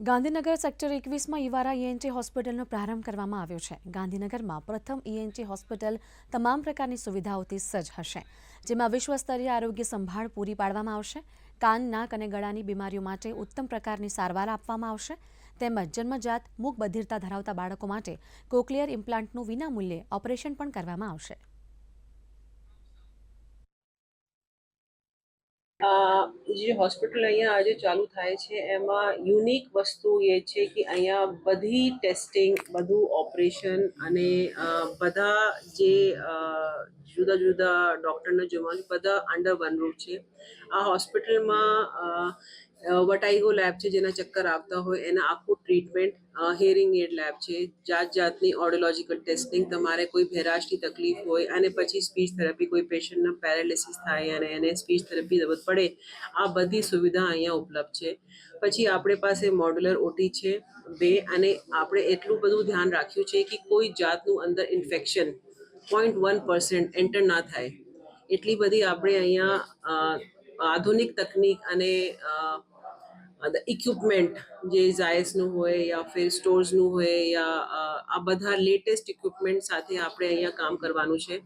Gandhinagar sector એકવીસમાં ઈવારા ENT હોસ્પિટલનો પ્રારંભ કરવામાં આવ્યો છે. ગાંધીનગરમાં પ્રથમ ઈએનટી હોસ્પિટલ તમામ પ્રકારની સુવિધાઓથી સજ્જ હશે, જેમાં વિશ્વસ્તરીય આરોગ્ય સંભાળ પૂરી પાડવામાં આવશે, કાન, નાક અને ગળાની બીમારીઓ માટે ઉત્તમ પ્રકારની સારવાર આપવામાં આવશે, તેમજ જન્મજાત મૂક બધિરતા ધરાવતા બાળકો માટે કોક્લિયર ઇમ્પ્લાન્ટનું વિનામૂલ્યે ઓપરેશન પણ કરવામાં આવશે. જે હોસ્પિટલ અહીંયા આજે ચાલુ થાય છે, એમાં યુનિક વસ્તુ એ છે કે અહીંયા બધી ટેસ્ટિંગ, બધું ઓપરેશન અને બધા જે જુદા જુદા ડૉક્ટરને જોવાનું, બધા અંડર વન રૂફ છે. આ હોસ્પિટલમાં વટાઈગો લેબ છે, જેના ચક્કર આવતા હોય, એના આખું ટ્રીટમેન્ટ હિયરિંગ એડ લેબ છે. જાત જાતની ઓડિયોલોજિકલ ટેસ્ટિંગ તમારે કોઈ ભેરાશની તકલીફ હોય અને પછી સ્પીચ થેરપી કોઈ પેશન્ટના પેરાલિસિસ થાય અને એને સ્પીચ થેરપી જરૂર પડે, આ બધી સુવિધા અહીંયા ઉપલબ્ધ છે. પછી આપણે પાસે મોડ્યુલર ઓટી છે, બે, અને આપણે એટલું બધું ધ્યાન રાખ્યું છે કે કોઈ જાતનું અંદર infection point one percent enter ના થાય. એટલી બધી આપણે અહીંયા આધુનિક તકનીક અને ઇક્વિપમેન્ટ જે ઝાયસનું હોય યા ફિર સ્ટોર્સનું હોય યા આ બધા લેટેસ્ટ ઇક્વિપમેન્ટ સાથે આપણે અહીંયા કામ કરવાનું છે.